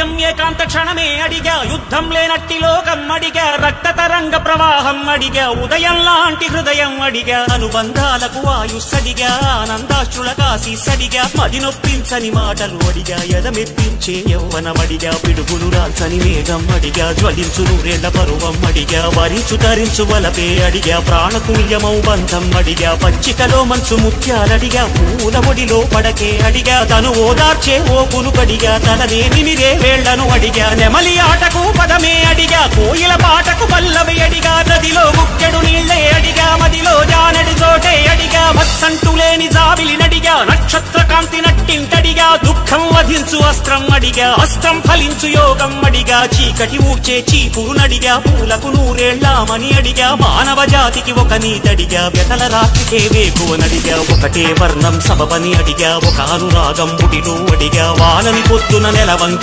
సత్యం ఏకాంత క్షణమే అడిగా యుద్ధం లేనట్టి లోకం అడిగా రక్త తరంగ ప్రవాహం అడిగా ఉదయం లాంటి హృదయం అడిగా అనుబంధాలకు ఆయుస్సడిగా ఆనందాశ్రుల కాసి సడిగా మది నొప్పించని మాటలు అడిగా ఎదమెప్పించే యౌవనమడిగా పిడుగులు రాల్చని మేఘం అడిగా జ్వలించు నూరేళ్ళ పరువం అడిగా వరించు తరించు వలపే అడిగా ప్రాణకుల్యమౌ బంధం అడిగా పచ్చికలో మంచు ముత్యాలడిగా పూల ఒడిలో పడకే అడిగా తను ఓదార్చే ఓ కునుకడిగా తననే నిమిరే వేళ్ళను అడిగా నెమలి ఆటకు పదమే అడిగా కోయిల పాటకు పల్లవి అడిగా నదిలో ముక్కెడు నీళ్ళే అడిగా మదిలో జానడి చోటే అడిగా మత్సంటు లేని జాబిలి నడిగా నక్షత్ర కాంతి నట్టింటడిగా దుఃఖం వధించు అస్త్రం అడిగా అస్త్రం ఫలించు యోగం అడిగా చీకటి ఊడ్చే చీపురు నడిగా పూలకు నూరేళ్ళామని అడిగా మానవ జాతికి ఒక నీతడిగా వెతల రాత్రికే వేకువనడిగా ఒకటే వర్ణం సబబని అడిగా ఒక అనురాగం ముడిలో అడిగా వానని పొద్దున నెలవంక